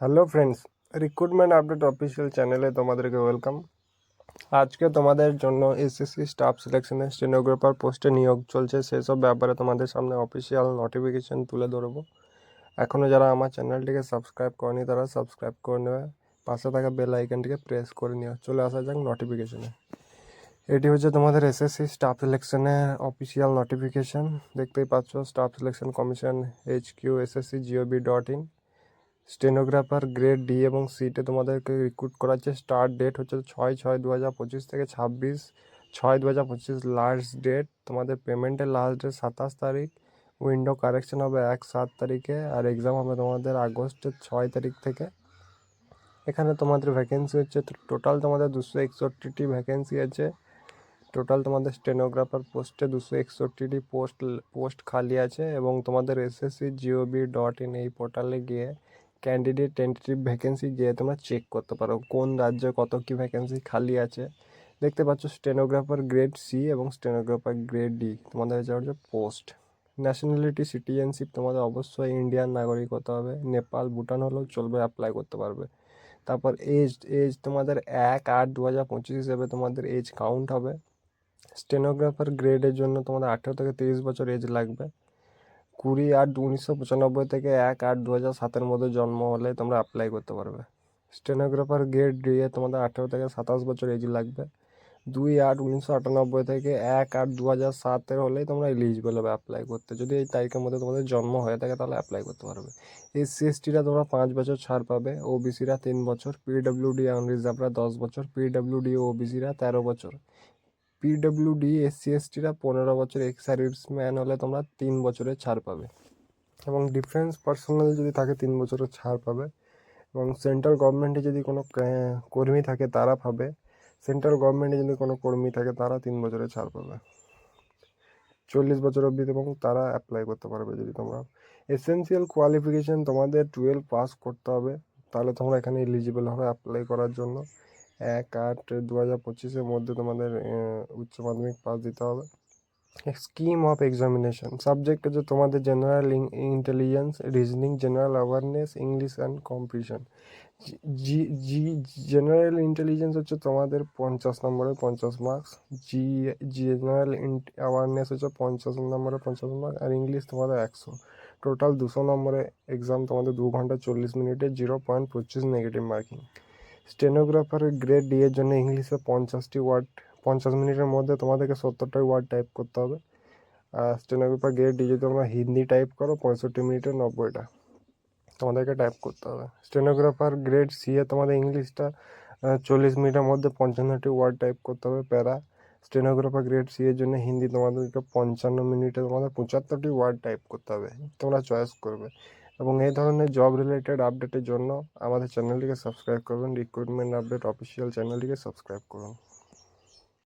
Hello friends recruitment update official চ্যানেলে তোমাদেরকে welcome আজকে তোমাদের জন্য এসএসসি স্টাফ সিলেকশনের স্টেনোগ্রাফার পোস্টে নিয়োগ চলছে। সেসব ব্যাপারে তোমাদের সামনে অফিসিয়াল নোটিফিকেশন তুলে ধরবো। এখনও যারা আমার চ্যানেলটিকে সাবস্ক্রাইব করেনি, তারা সাবস্ক্রাইব করে নেবে। পাশে থাকা বেল আইকনটিকে প্রেস করে নিও। চলে আসা যাক নোটিফিকেশনে এটি হচ্ছে তোমাদের এসএসসি স্টাফ সিলেকশনের অফিসিয়াল নোটিফিকেশন দেখতেই পাচ্ছ staff selection commission H Q SSC GOB dot in stenographer grade D এবং সিটে তোমাদেরকে রিক্রুট করাচ্ছে। স্টার্ট ডেট হচ্ছে ছয় ছয় দু হাজার পঁচিশ থেকে ছাব্বিশ ছয় দু হাজার পঁচিশ লাস্ট ডেট তোমাদের পেমেন্টের লাস্ট ডেট সাতাশ তারিখ। উইন্ডো কারেকশন হবে এক সাত তারিখে আর এক্সাম হবে তোমাদের আগস্টের ছয় তারিখ থেকে। এখানে তোমাদের ভ্যাকেন্সি হচ্ছে টোটাল তোমাদের দুশো একষট্টিটি ভ্যাকেন্সি আছে। টোটাল তোমাদের স্টেনোগ্রাফার পোস্টে দুশো একষট্টিটি পোস্ট পোস্ট খালি আছে এবং তোমাদের এসএসসি জিওবি ডট ইন এই পোর্টালে গিয়ে ক্যান্ডিডেট টেন্টেটিভ ভ্যাকেন্সি গিয়ে তোমরা চেক করতে পারো, কোন রাজ্যে কত কী ভ্যাকেন্সি খালি আছে। দেখতে পাচ্ছ স্টেনোগ্রাফার গ্রেড সি এবং স্টেনোগ্রাফার গ্রেড ডি তোমাদের হচ্ছে হচ্ছে পোস্ট ন্যাশনালিটি সিটিজেনশিপ তোমাদের অবশ্যই ইন্ডিয়ান নাগরিক হতে হবে, নেপাল, ভুটান হলেও চলবে অ্যাপ্লাই করতে পারবে। তারপর এজ এজ তোমাদের এক আট দু হাজার পঁচিশ হিসেবে তোমাদের এজ কাউন্ট হবে। স্টেনোগ্রাফার গ্রেডের জন্য তোমাদের আঠেরো থেকে তিরিশ বছর এজ লাগবে। কুড়ি আট উনিশশো পঁচানব্বই থেকে এক আট দু হাজার সাতের মধ্যে জন্ম হলে তোমরা অ্যাপ্লাই করতে পারবে। স্টেনোগ্রাফার গ্রেড দিয়ে তোমাদের আঠেরো থেকে সাতাশ বছর এজ লাগবে। দুই আট উনিশশো আটানব্বই থেকে এক আট দু হাজার সাতের হলেই তোমরা এলিজিবল হবে অ্যাপ্লাই করতে। যদি এই তারিখের মধ্যে তোমাদের জন্ম হয়ে থাকে তাহলে অ্যাপ্লাই করতে পারবে। এসসি এসটিরা তোমরা পাঁচ বছর ছাড় পাবে। ওবিসিরা তিন বছর। পিডব্লিউডি আনরিজার্ভরা দশ বছর। পিডব্লিউডি ওবিসিরা তেরো বছর। পিডব্লিউডি এসসি এসটিরা পনেরো বছর এক্স সার্ভিসম্যান হলে তোমরা তিন বছরের ছাড় পাবে। এবং ডিফেন্স পার্সোনাল যদি থাকে, তিন বছরের ছাড় পাবে। এবং সেন্ট্রাল গভর্নমেন্টে যদি কোনো কর্মী থাকে, তারা পাবে। সেন্ট্রাল গভর্নমেন্টে যদি কোনো কর্মী থাকে, তারা তিন বছরের ছাড় পাবে। চল্লিশ বছর অবধি এবং তারা অ্যাপ্লাই করতে পারবে যদি তোমরা। এসেন্সিয়াল কোয়ালিফিকেশান তোমাদের টুয়েলভ পাস করতে হবে। তাহলে তোমরা এখানে এলিজিবল হবে অ্যাপ্লাই করার জন্য। এক আট দু হাজার পঁচিশের মধ্যে তোমাদের উচ্চ মাধ্যমিক পাস দিতে হবে। স্কিম অফ এক্সামিনেশন সাবজেক্ট হচ্ছে তোমাদের general intelligence reasoning general awareness English and competition G G general intelligence হচ্ছে তোমাদের পঞ্চাশ নম্বরে পঞ্চাশ মার্কস জি জেনারেল অ্যাওয়ারনেস হচ্ছে পঞ্চাশ নম্বরে পঞ্চাশ মার্ক আর ইংলিশ তোমাদের একশো। টোটাল দুশো নম্বরে এক্সাম তোমাদের দু ঘণ্টা চল্লিশ মিনিটে জিরো পয়েন্ট পঁচিশ নেগেটিভ মার্কিং স্টেনোগ্রাফারের গ্রেড ডি এর জন্য ইংলিশে পঞ্চাশটি ওয়ার্ড পঞ্চাশ মিনিটের মধ্যে তোমাদেরকে সত্তরটা ওয়ার্ড টাইপ করতে হবে। আর স্টেনোগ্রাফার গ্রেড ডি যদি তোমরা হিন্দি টাইপ করো, পঁয়ষট্টি মিনিটে নব্বইটা তোমাদেরকে টাইপ করতে হবে। স্টেনোগ্রাফার গ্রেড সি এ তোমাদের ইংলিশটা চল্লিশ মিনিটের মধ্যে পঞ্চান্নটি ওয়ার্ড টাইপ করতে হবে প্যারা। স্টেনোগ্রাফার গ্রেড সি এর জন্য হিন্দি তোমাদেরকে পঞ্চান্ন মিনিটে তোমাদের পঁচাত্তরটি ওয়ার্ড টাইপ করতে হবে। তোমরা চয়েস করবে। এবং এই ধরনের জব রিলেটেড আপডেটের জন্য আমাদের চ্যানেলটিকে সাবস্ক্রাইব করুন রিক্রুটমেন্ট আপডেট অফিসিয়াল চ্যানেলটিকে সাবস্ক্রাইব করুন।